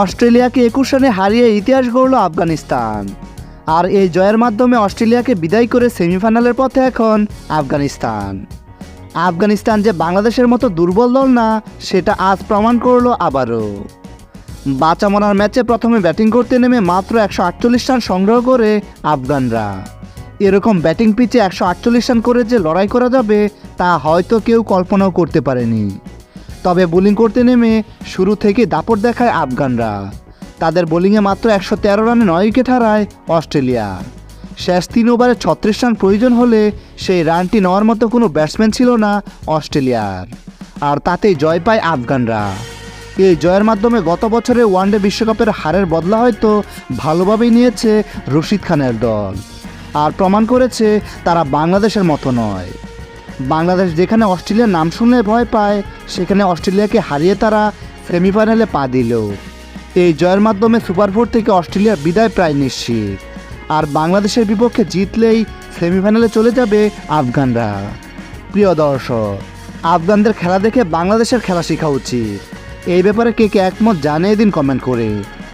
অস্ট্রেলিয়াকে একুশ রানে হারিয়ে ইতিহাস গড়ল আফগানিস্তান। আর এই জয়ের মাধ্যমে অস্ট্রেলিয়াকে বিদায় করে সেমিফাইনালের পথে এখন আফগানিস্তান। আফগানিস্তান যে বাংলাদেশের মতো দুর্বল দল না, সেটা আজ প্রমাণ করল আবারও। বাঁচা মরার ম্যাচে প্রথমে ব্যাটিং করতে নেমে মাত্র একশো আটচল্লিশ রান সংগ্রহ করে আফগানরা। এরকম ব্যাটিং পিচে একশো আটচল্লিশ রান করে যে লড়াই করা যাবে, তা হয়তো কেউ কল্পনাও করতে পারেনি। তবে বোলিং করতে নেমে শুরু থেকে দাপট দেখায় আফগানরা। তাদের বোলিংয়ে মাত্র একশো তেরো রানে নয় উইকেট হারায় অস্ট্রেলিয়া। শেষ তিন ওভারে ছত্রিশ রান প্রয়োজন হলে সেই রানটি নেওয়ার মতো কোনো ব্যাটসম্যান ছিল না অস্ট্রেলিয়ার। আর তাতেই জয় পায় আফগানরা। এই জয়ের মাধ্যমে গত বছরে ওয়ানডে বিশ্বকাপের হারের বদলা হয়তো ভালোভাবেই নিয়েছে রশিদ খানের দল। আর প্রমাণ করেছে তারা বাংলাদেশের মতো নয়। বাংলাদেশ যেখানে অস্ট্রেলিয়ার নাম শুনলে ভয় পায়, সেখানে অস্ট্রেলিয়াকে হারিয়ে তারা সেমিফাইনালে পা দিল। এই জয়ের মাধ্যমে সুপার ফোর থেকে অস্ট্রেলিয়ার বিদায় প্রায় নিশ্চিত। আর বাংলাদেশের বিপক্ষে জিতলেই সেমিফাইনালে চলে যাবে আফগানরা। প্রিয় দর্শক, আফগানদের খেলা দেখে বাংলাদেশের খেলা শেখা উচিত। এই ব্যাপারে কে কে একমত জানিয়ে দিন কমেন্ট করে।